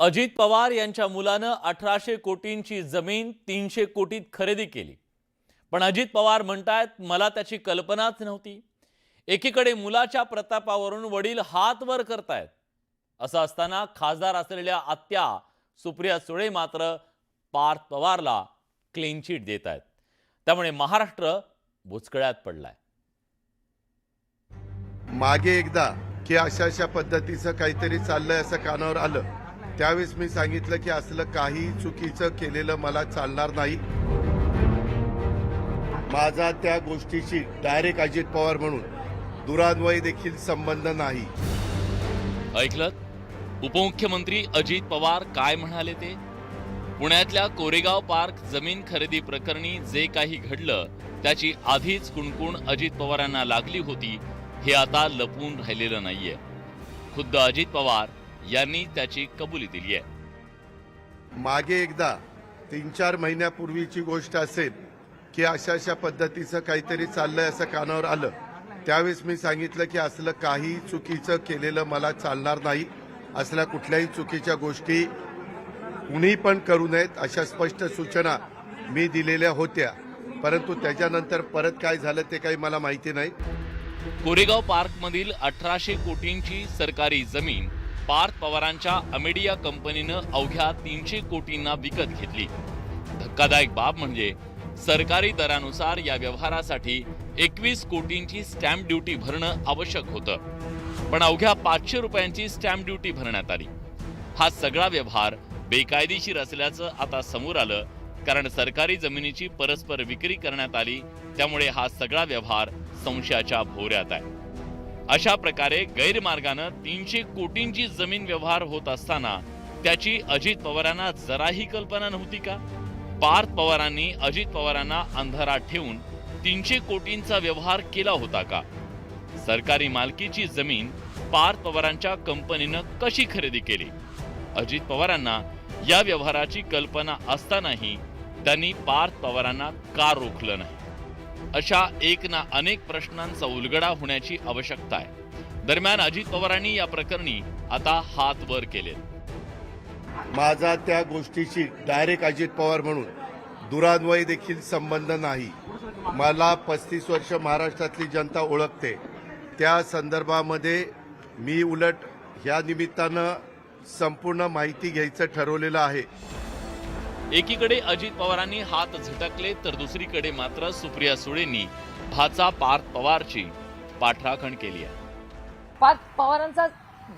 अजित पवार यांच्या मुलानं अठराशे कोटींची जमीन तीनशे कोटीत खरेदी केली. पण अजित पवार म्हणतायत मला त्याची कल्पनाच नव्हती. एकीकडे मुलाच्या प्रतापावरून वडील हात वर करतायत. असं असताना खासदार असलेल्या आत्या सुप्रिया सुळे मात्र पार्थ पवारला क्लीन चिट देत आहेत त्यामुळे महाराष्ट्र बुचकळ्यात पडलाय. मागे एकदा की अशा अशा पद्धतीचं काहीतरी चाललंय असं कानावर आलं. त्यावेळेस मी सांगितलं की असलं काही चुकीचं केलेलं मला चालणार नाही. माझा त्या गोष्टीशी डायरेक्ट अजित पवार म्हणून दुरान्वयी देखील संबंध नाही. ऐकलं उपमुख्यमंत्री अजित पवार काय म्हणाले ते? पुण्यातल्या कोरेगाव पार्क जमीन खरेदी प्रकरणी जे काही घडलं त्याची आधीच कुणकुण अजित पवारांना लागली होती हे आता लपवून राहिलेलं नाहीये. खुद्द अजित पवार यांनी त्याची कबुली दिली आहे. मागे एकदा तीन चार महिन्यापूर्वीची गोष्ट असेल की अशा अशा पद्धतीचं काहीतरी चाललंय असं कानावर आलं त्यावेळेस मी सांगितलं की असलं काही चुकीचं केलेलं मला चालणार नाही असल्या कुठल्याही चुकीच्या गोष्टी कुणी पण करू नयेत अशा स्पष्ट सूचना मी दिलेल्या होत्या. परंतु त्याच्यानंतर परत काय झालं ते काही मला माहिती नाही. कोरेगाव पार्क मधील अठराशे कोटींची सरकारी जमीन पार्थ पवारांच्या अमेडिया कंपनीनं अवघ्या तीनशे कोटींना विकत घेतली. धक्कादायक बाब म्हणजे सरकारी दरानुसार या व्यवहारासाठी एकवीस कोटींची स्टॅम्प ड्युटी भरणं आवश्यक होतं. पण अवघ्या पाचशे रुपयांची स्टॅम्प ड्युटी भरण्यात आली. हा सगळा व्यवहार बेकायदेशीर असल्याचं आता समोर आलं कारण सरकारी जमिनीची परस्पर विक्री करण्यात आली त्यामुळे हा सगळा व्यवहार संशयाच्या भोवऱ्यात आहे. अशा प्रकारे गैरमार्गानं तीनशे कोटींची जमीन व्यवहार होत असताना त्याची अजित पवारांना जराही कल्पना नव्हती का? पार्थ पवारांनी अजित पवारांना अंधारात ठेवून तीनशे कोटींचा व्यवहार केला होता का? सरकारी मालकीची जमीन पार्थ पवारांच्या कंपनीनं कशी खरेदी केली? अजित पवारांना या व्यवहाराची कल्पना असतानाही त्यांनी पार्थ पवारांना का रोखलं नाही? अशा एक ना अनेक प्रश्नांचा उलगडा होण्याची आवश्यकता आहे. दरम्यान अजित पवारांनी या प्रकरणी आता हात वर केले माझा त्या गोष्टीशी डायरेक्ट अजित पवार म्हणून दुरान्वयी देखील संबंध नाही. मला पस्तीस वर्ष महाराष्ट्रातली जनता ओळखते. त्या संदर्भामध्ये मी उलट ह्या निमित्तानं संपूर्ण माहिती घ्यायचं ठरवलेलं आहे. एकीकडे अजित पवारांनी हात झटकले तर दुसरीकडे मात्र सुप्रिया सुळेंनी भाचा पार्थ पवारची पाठराखण केली आहे. पार्थ पवारांचा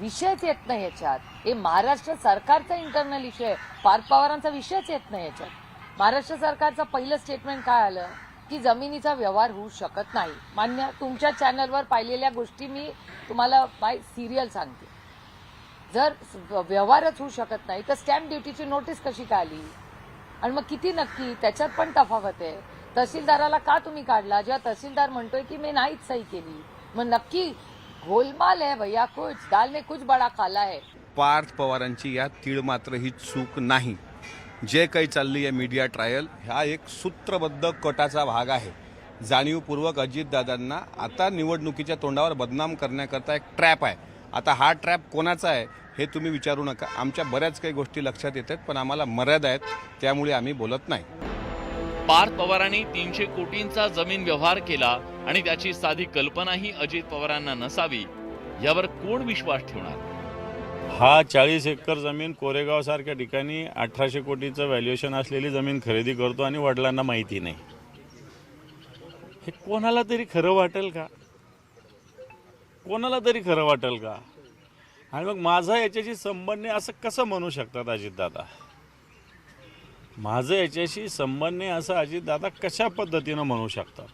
विषयच येत नाही याच्यात. हे महाराष्ट्र सरकारचा इंटरनल इश्यू आहे. पार्थ पवारांचा विषयच येत नाही याच्यात. महाराष्ट्र सरकारचं पहिलं स्टेटमेंट काय आलं? की जमिनीचा व्यवहार होऊ शकत नाही. मान्य तुमच्या चॅनलवर पाहिलेल्या गोष्टी मी तुम्हाला बाय सिरियल सांगते. जर व्यवहारच होऊ शकत नाही तर स्टॅम्प ड्युटीची नोटीस कशी काय आली? आणि मग किती नक्की? त्याच्यात पण तफावत आहे. तहसीलदाराला का तुम्ही काढला? जेव्हा तहसीलदार म्हणतोय की मी नाहीच सही केली. मग नक्की गोलमाल आहे भैया कुछ दाल में कुछ बडा खाला आहे. पार्थ पवारांची या तीळ मात्र ही चूक नाही. जे काही चालली आहे मीडिया ट्रायल हा एक सूत्रबद्ध कटाचा भाग आहे. जाणीवपूर्वक अजितदादांना आता निवडणुकीच्या तोंडावर बदनाम करण्याकरता एक ट्रॅप आहे. आता हा ट्रॅप कोणाचा आहे हे तुम्ही विचारू नका. आमच्या बऱ्याच काही गोष्टी लक्षात येतात पण आम्हाला मर्यादा आहेत त्यामुळे आम्ही बोलत नाही. पार्थ पवारांनी तीनशे कोटींचा जमीन व्यवहार केला आणि त्याची साधी कल्पनाही अजित पवारांना नसावी यावर कोण विश्वास ठेवणार? हा चाळीस एकर जमीन कोरेगाव सारख्या ठिकाणी अठराशे कोटीचं व्हॅल्युएशन असलेली जमीन खरेदी करतो आणि वडिलांना माहिती नाही. हे कोणाला तरी खरं वाटेल का? कोणाला तरी खरं वाटेल का? आणि मग माझा याच्याशी संबंध नाही असं कसं म्हणू शकतात अजितदादा? माझं याच्याशी संबंध नाही असं अजितदादा कशा पद्धतीनं म्हणू शकतात?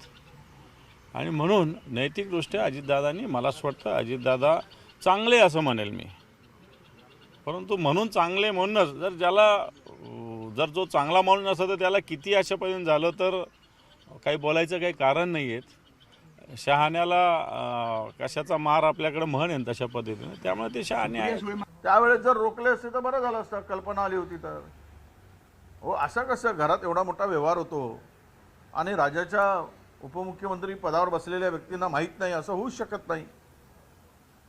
आणि म्हणून नैतिकदृष्ट्या अजितदादांनी मला असं वाटतं अजितदादा चांगले असं म्हणेल मी. परंतु म्हणून चांगले म्हणूनच जर ज्याला जर जो चांगला म्हणून असं तर त्याला किती अशापर्यंत झालं तर काही बोलायचं काही कारण नाही आहेत शहाण्याला कशाचा मार आपल्याकडे म्हण आहे तशा पद्धतीने त्यामुळे ते शहाणे आहे त्यावेळेस जर रोखले असते तर बरं झालं असतं कल्पना आली होती तर. हो असं कसं घरात एवढा मोठा व्यवहार होतो आणि राज्याच्या उपमुख्यमंत्री पदावर बसलेल्या व्यक्तींना माहीत नाही असं होऊच शकत नाही.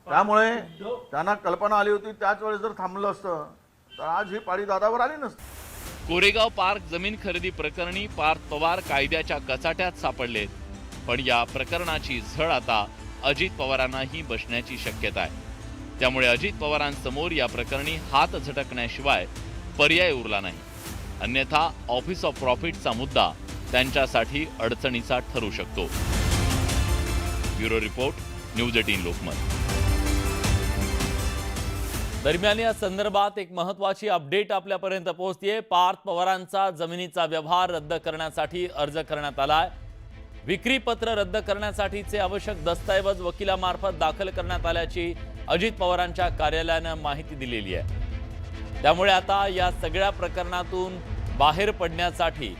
त्यामुळे त्यांना कल्पना आली होती त्याच वेळेस जर थांबलं असतं तर आज ही पाळी दादावर आली नसती. कोरेगाव पार्क जमीन खरेदी प्रकरणी पार्थ पवार कायद्याच्या कचाट्यात सापडलेत. पण या प्रकरणाची झळ आता अजित पवारांनाही बसण्याची शक्यता आहे. त्यामुळे अजित पवारांसमोर या प्रकरणी हात झटकण्याशिवाय पर्याय उरला नाही. अन्यथा ऑफिस ऑफ प्रॉफिटचा मुद्दा त्यांच्यासाठी अडचणीचा ठरू शकतो. Bureau report news eighteen Lokmat. दरम्यान या संदर्भात एक महत्वाची अपडेट आपल्यापर्यंत पोहोचतीये. पार्थ पवारांचा जमिनीचा व्यवहार रद्द करण्यासाठी अर्ज करण्यात आलाय. विक्रीपत्र रद्द करण्यासाठीचे आवश्यक दस्तऐवज वकिलामार्फत दाखल करण्यात आल्याची अजित पवारांच्या कार्यालयानं माहिती दिलेली आहे. त्यामुळे आता या सगळ्या प्रकरणातून बाहेर पडण्यासाठी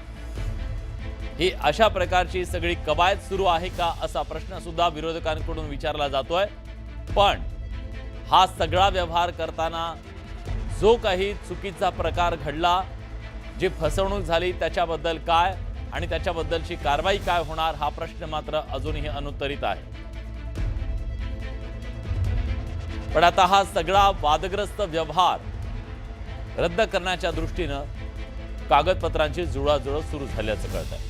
ही अशा प्रकारची सगळी कवायत सुरू आहे का असा प्रश्न सुद्धा विरोधकांकडून विचारला जातोय. पण हा सगळा व्यवहार करताना जो काही चुकीचा प्रकार घडला जी फसवणूक झाली त्याच्याबद्दल काय? आणि त्याच्याबद्दलची कारवाई काय होणार हा प्रश्न मात्र अजूनही अनुत्तरित आहे. पण आता हा सगळा वादग्रस्त व्यवहार रद्द करण्याच्या दृष्टीनं कागदपत्रांची जुळाजुळव सुरू झाल्याचं कळत आहे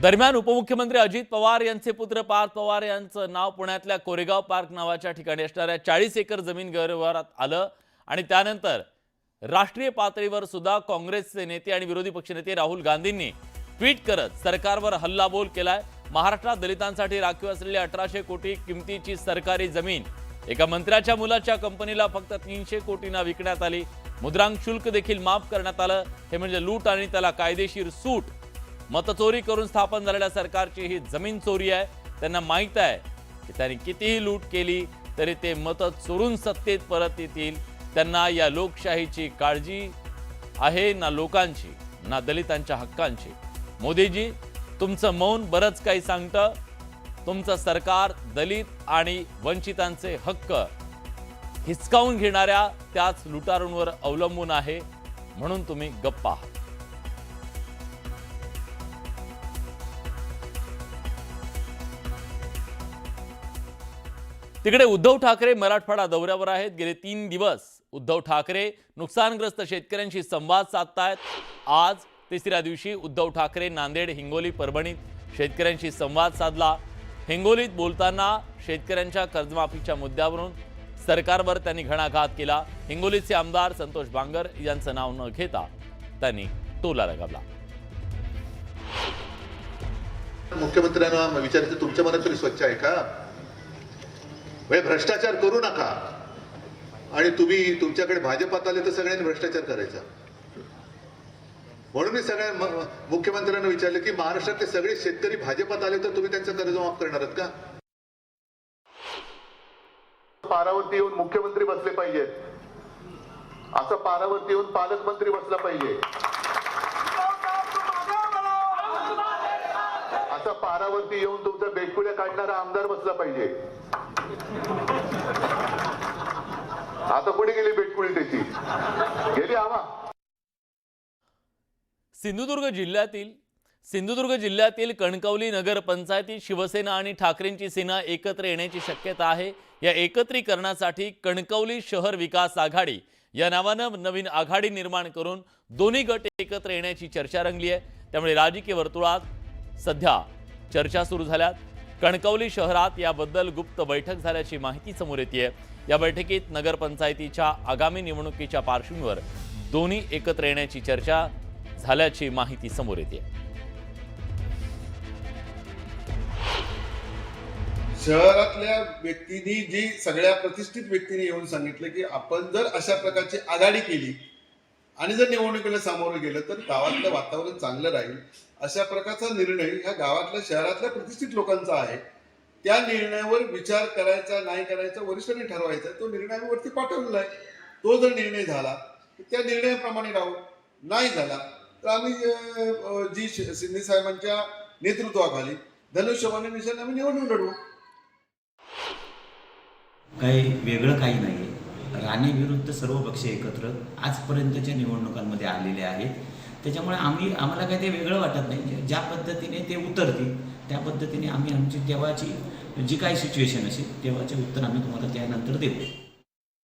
दरम्यान उपमुख्यमंत्री अजित पवार यांचे पुत्र पार्थ पवार यांचं नाव पुण्यातल्या कोरेगाव पार्क नावाच्या ठिकाणी असणाऱ्या चाळीस एकर जमीन गैरव्यवहारात आलं आणि त्यानंतर राष्ट्रीय पातळीवर सुद्धा काँग्रेसचे नेते आणि विरोधी पक्षनेते राहुल गांधींनी ट्विट करत सरकारवर हल्लाबोल केलाय. महाराष्ट्रात दलितांसाठी राखीव असलेली अठराशे कोटी किमतीची सरकारी जमीन. एका मंत्र्याच्या मुलाच्या कंपनीला फक्त तीनशे कोटींना विकण्यात आली. मुद्रांक शुल्क देखील माफ करण्यात आलं. हे म्हणजे लूट आणि त्याला कायदेशीर सूट. मतचोरी करून स्थापन झालेल्या सरकारची ही जमीन चोरी आहे. त्यांना माहीत आहे की त्यांनी कितीही लूट केली तरी ते मत चोरून सत्तेत परत येतील. त्यांना या लोकशाहीची काळजी आहे ना लोकांची ना दलितांच्या हक्कांची. मोदीजी तुमचं मौन बरंच काही सांगतं. तुमचं सरकार दलित आणि वंचितांचे हक्क हिसकावून घेणाऱ्या त्याच लुटारूंवर अवलंबून आहे. म्हणून तुम्ही गप्पा आहात. तिकडे उद्धव ठाकरे मराठवाडा दौऱ्यावर आहेत. गेले तीन दिवस उद्धव ठाकरे नुकसानग्रस्त शेतकऱ्यांशी संवाद साधतायत. आज तिसऱ्या दिवशी उद्धव ठाकरे नांदेड हिंगोली परभणीत शेतकऱ्यांशी संवाद साधला. हिंगोलीत बोलताना शेतकऱ्यांच्या कर्जमाफीच्या मुद्द्यावरून सरकारवर त्यांनी घणाघात केला. हिंगोलीचे आमदार संतोष बांगर यांचं नाव न घेता त्यांनी टोला लगावला मुख्यमंत्र्यांना विचारायचं तुमच्या मनात तरी स्वच्छ आहे का? म्हणजे भ्रष्टाचार करू नका. आणि तुम्ही तुमच्याकडे भाजपात आले तर सगळ्यांनी भ्रष्टाचार करायचा. म्हणून मी सगळ्या मुख्यमंत्र्यांना विचारलं की महाराष्ट्रातले सगळे शेतकरी भाजपात आले तर तुम्ही त्यांचं कर्ज माफ करणार आहात का? पारावरती येऊन मुख्यमंत्री बसले पाहिजेत असं पारावरती येऊन पालकमंत्री बसला पाहिजे. असा पारावरती येऊन तुमचा बेटकुड्या काढणारा आमदार बसला पाहिजे. आता कुठे गेली बेटकुळी त्याची? गेली आवा सिंधुदुर्ग जिल्ह्यातील सिंधुदुर्ग जिल्ह्यातील कणकवली नगर पंचायतीत शिवसेना आणि ठाकरेंची सेना एकत्र येण्याची शक्यता आहे. या एकत्रीकरणासाठी कणकवली शहर विकास आघाडी या नावानं नवीन आघाडी निर्माण करून दोन्ही गट एकत्र येण्याची चर्चा रंगली आहे. त्यामुळे राजकीय वर्तुळात सध्या चर्चा सुरू झाल्यात. कणकवली शहरात याबद्दल गुप्त बैठक झाल्याची माहिती समोर येते या बैठकीत नगरपंचायतीच्या आगामी निवडणुकीच्या पार्श्वभूमीवर दोन्ही एकत्र येण्याची चर्चा झाल्याची माहिती समोर येते शहरातल्या व्यक्तींनी जी सगळ्या प्रतिष्ठित व्यक्तींनी येऊन सांगितलं की आपण जर अशा प्रकारची आघाडी केली आणि जर निवडणुकीला सामोरं गेलं तर गावातलं वातावरण चांगलं राहील. अशा प्रकारचा निर्णय ह्या गावातल्या शहरातल्या प्रतिष्ठित लोकांचा आहे. त्या निर्णयावर विचार करायचा नाही करायचा वरिष्ठांनी ठरवायचा तो निर्णय वरती पाठवलेला आहे. तो जर निर्णय झाला तर त्या निर्णयाप्रमाणे राहू. नाही झाला तर आम्ही जी शि- शिंदे साहेबांच्या नेतृत्वाखाली धनुष्यबाणी मिशन आम्ही निवडणूक लढवू काही वेगळं काही नाही राणे विरुद्ध सर्व पक्ष एकत्र आजपर्यंतच्या निवडणुकांमध्ये आलेले आहेत. त्याच्यामुळे आम्ही आम्हाला काही ते वेगळं वाटत नाही. ज्या पद्धतीने ते उतरतील त्या पद्धतीने आम्ही आमची तेव्हाची जी काही सिच्युएशन असेल तेव्हाचे उत्तर आम्ही तुम्हाला त्यानंतर देऊ.